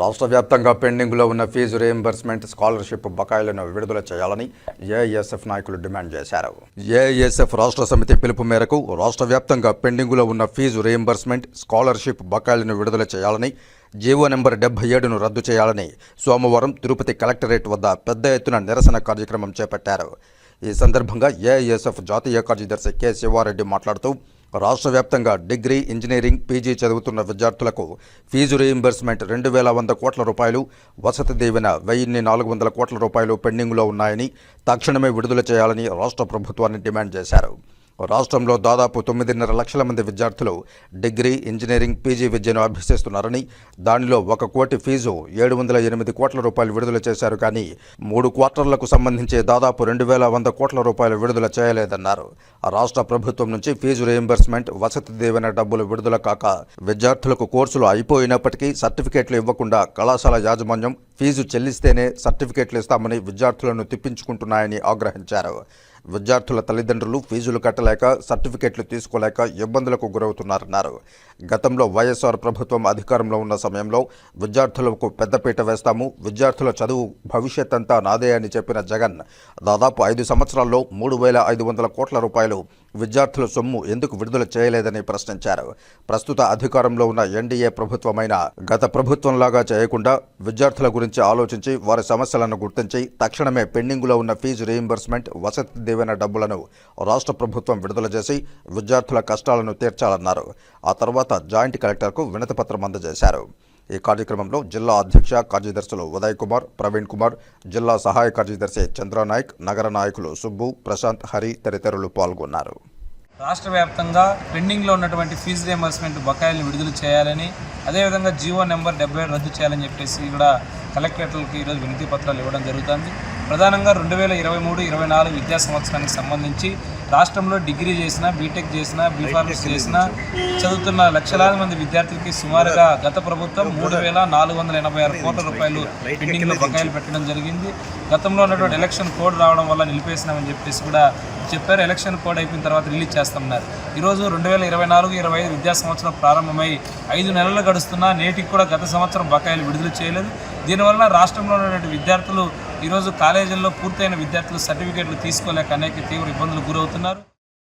రాష్ట్ర వ్యాప్తంగా పెండింగ్లో ఉన్న ఫీజు రీయింబర్స్మెంట్ స్కాలర్షిప్ బకాయిలను విడుదల చేయాలని ఏఐఎస్ఎఫ్ నాయకులు డిమాండ్ చేశారు. ఏఎస్ఎఫ్ రాష్ట్ర సమితి పిలుపు మేరకు రాష్ట్ర వ్యాప్తంగా పెండింగ్లో ఉన్న ఫీజు రీయింబర్స్మెంట్ స్కాలర్షిప్ బకాయిలను విడుదల చేయాలని జీవో నెంబర్ డెబ్బై ఏడును రద్దు చేయాలని సోమవారం తిరుపతి కలెక్టరేట్ వద్ద పెద్ద ఎత్తున నిరసన కార్యక్రమం చేపట్టారు. ఈ సందర్భంగా ఏఐఎస్ఎఫ్ జాతీయ కార్యదర్శి కె శివారెడ్డి మాట్లాడుతూ రాష్ట్ర వ్యాప్తంగా డిగ్రీ ఇంజనీరింగ్ పీజీ చదువుతున్న విద్యార్థులకు ఫీజు రీయింబర్స్మెంట్ రెండు వేల వంద కోట్ల రూపాయలు వసతి దీవెన వెయ్యిన్ని నాలుగు వందల కోట్ల రూపాయలు పెండింగ్లో ఉన్నాయని తక్షణమే విడుదల చేయాలని రాష్ట్ర ప్రభుత్వాన్ని డిమాండ్ చేశారు. రాష్ట్రంలో దాదాపు తొమ్మిదిన్నర లక్షల మంది విద్యార్థులు డిగ్రీ ఇంజనీరింగ్ పీజీ విద్యను అభ్యసిస్తున్నారని దానిలో ఒక కోటి ఫీజు ఏడు వందల ఎనిమిది కోట్ల రూపాయలు విడుదల చేశారు కానీ మూడు క్వార్టర్లకు సంబంధించి దాదాపు రెండు వేల వంద కోట్ల రూపాయలు విడుదల చేయలేదన్నారు. రాష్ట్ర ప్రభుత్వం నుంచి ఫీజు రీయింబర్స్మెంట్ వసతి దీవెన డబ్బులు విడుదల కాక విద్యార్థులకు కోర్సులు అయిపోయినప్పటికీ సర్టిఫికేట్లు ఇవ్వకుండా కళాశాల యాజమాన్యం ఫీజు చెల్లిస్తేనే సర్టిఫికేట్లు ఇస్తామని విద్యార్థులను తిప్పించుకుంటున్నాయని ఆగ్రహించారు. విద్యార్థుల తల్లిదండ్రులు ఫీజులు కట్టలేక సర్టిఫికేట్లు తీసుకోలేక ఇబ్బందులకు గురవుతున్నారన్నారు. గతంలో వైఎస్ఆర్ ప్రభుత్వం అధికారంలో ఉన్న సమయంలో విద్యార్థులకు పెద్దపీట వేస్తాము విద్యార్థుల చదువు భవిష్యత్ అంతా నాదే అని చెప్పిన జగన్ దాదాపు ఐదు సంవత్సరాల్లో మూడు వేల ఐదు వందల కోట్ల రూపాయలు విద్యార్థుల సొమ్ము ఎందుకు విడుదల చేయలేదని ప్రశ్నించారు. ప్రస్తుత అధికారంలో ఉన్న ఎన్డీఏ ప్రభుత్వమైన గత ప్రభుత్వంలాగా చేయకుండా విద్యార్థుల గురించి ఆలోచించి వారి సమస్యలను గుర్తించి తక్షణమే పెండింగులో ఉన్న ఫీజు రీయింబర్స్మెంట్ వసతి దీవెన డబ్బులను రాష్ట్ర ప్రభుత్వం విడుదల చేసి విద్యార్థుల కష్టాలను తీర్చాలన్నారు. ఆ తర్వాత జాయింట్ కలెక్టర్కు వినతిపత్రం అందజేశారు. ఈ కార్యక్రమంలో జిల్లా అధ్యక్ష కార్యదర్శులు ఉదయ్ కుమార్ ప్రవీణ్ కుమార్ జిల్లా సహాయ కార్యదర్శి చంద్రనాయక్ నగర నాయకులు సుబ్బు ప్రశాంత్ హరి తదితరులు పాల్గొన్నారు. రాష్ట్ర వ్యాప్తంగా పెండింగ్లో ఉన్నటువంటి ఫీజు రియంబర్స్మెంట్ బకాయిలను విడుదల చేయాలని అదేవిధంగా జీవో నెంబర్ డెబ్బై రద్దు చేయాలని చెప్పేసి కూడా కలెక్టరేట్లకు ఈరోజు వినతి పత్రాలు ఇవ్వడం జరుగుతుంది. ప్రధానంగా రెండు వేల ఇరవై మూడు ఇరవై నాలుగు విద్యా సంవత్సరానికి సంబంధించి రాష్ట్రంలో డిగ్రీ చేసిన బీటెక్ చేసిన బీఫార్మసీ చేసిన చదువుతున్న లక్షలాది మంది విద్యార్థులకి సుమారుగా గత ప్రభుత్వం మూడు వేల నాలుగు వందల ఎనభై ఆరు కోట్ల రూపాయలు పెండింగ్లో బకాయిలు పెట్టడం జరిగింది. గతంలో ఉన్నటువంటి ఎలక్షన్ కోడ్ రావడం వల్ల నిలిపేసినామని చెప్పేసి కూడా చెప్పారు. ఎలక్షన్ కోడ్ అయిపోయిన తర్వాత రిలీజ్ చేస్తున్నారు ఈరోజు రెండు వేల ఇరవై నాలుగు ఇరవై ఐదు విద్యా సంవత్సరం ప్రారంభమై ఐదు నెలలు గడుస్తున్నా నేటికి కూడా గత సంవత్సరం బకాయిలు విడుదల చేయలేదు. దీనివల్ల రాష్ట్రంలో ఉన్నటువంటి విద్యార్థులు ఈరోజు కాలేజీల్లో పూర్తయిన విద్యార్థులు సర్టిఫికేట్లు తీసుకోలేక అనేక తీవ్ర ఇబ్బందులు గురవుతున్నారు.